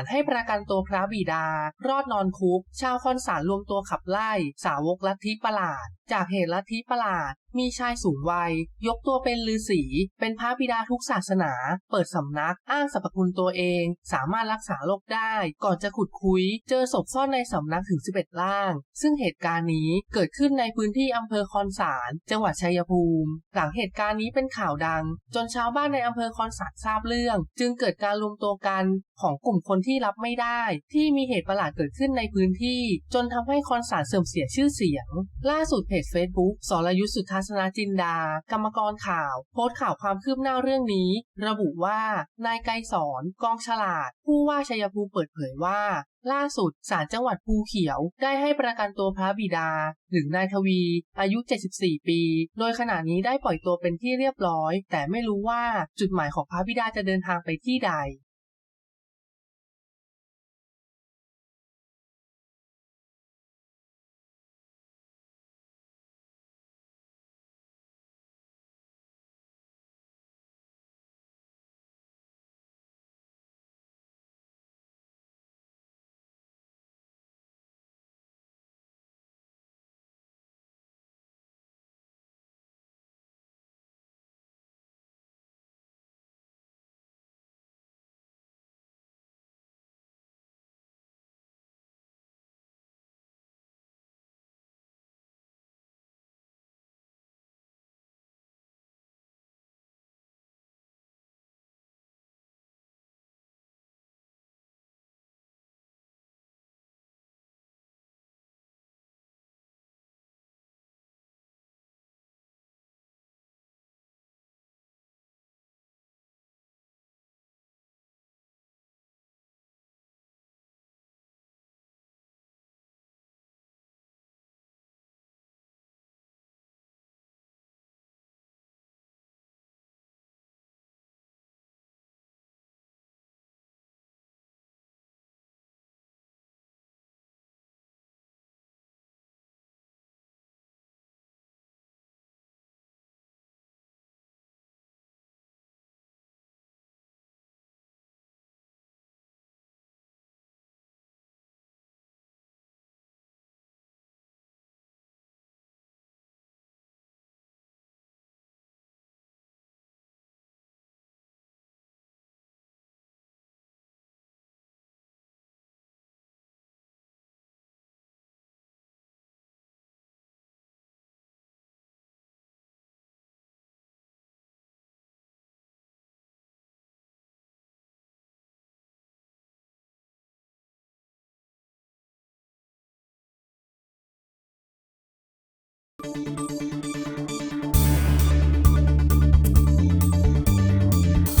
ลให้ประกันตัวพระบิดา รอดนอนคุก ชาวคอนสารรวมตัวขับไล่สาวกลัทธิประหลาด จากเหตุลัทธิประหลาด มีชายสูงวัย ยกตัวเป็นฤาษี เป็นพระบิดาทุกศาสนา เปิดสำนัก อ้างสรรพคุณตัวเอง สามารถรักษาโรคได้ ก่อนจะขุดคุย เจอศพซ่อนในสำนักถึง 11 ล่าง ซึ่งเหตุการณ์นี้เกิดขึ้นในพื้นที่อำเภอคอนสาร จังหวัดชัยภูมิ หลังเหตุการณ์นี้เป็นข่าวดัง จนชาวบ้านในอำเภอคอนสารทราบเรื่อง จึงเกิดการรวมตัวกันของกลุ่มคนที่รับไม่ได้ ที่มีเหตุประหลาดเกิดขึ้นในพื้นที่ จนทำให้คอนสารเสื่อมเสียชื่อเสียง ล่าสุดเพจ Facebook สรยุทธสุทัศนาจินดา กรรมกรข่าว โพสต์ข่าวความคืบหน้าเรื่องนี้ ระบุว่านายไกรสอนกองฉลาด ผู้ว่าชัยภูมิเปิดเผยว่าล่าสุดศาลจังหวัดภูเขียว ได้ให้ประกันตัวพระบิดา หรือนายทวี อายุ 74 ปี โดยขณะนี้ได้ปล่อยตัวเป็นที่เรียบร้อย แต่ไม่รู้ว่าจุดหมายของพระบิดาจะเดินทางไปที่ใด Thank you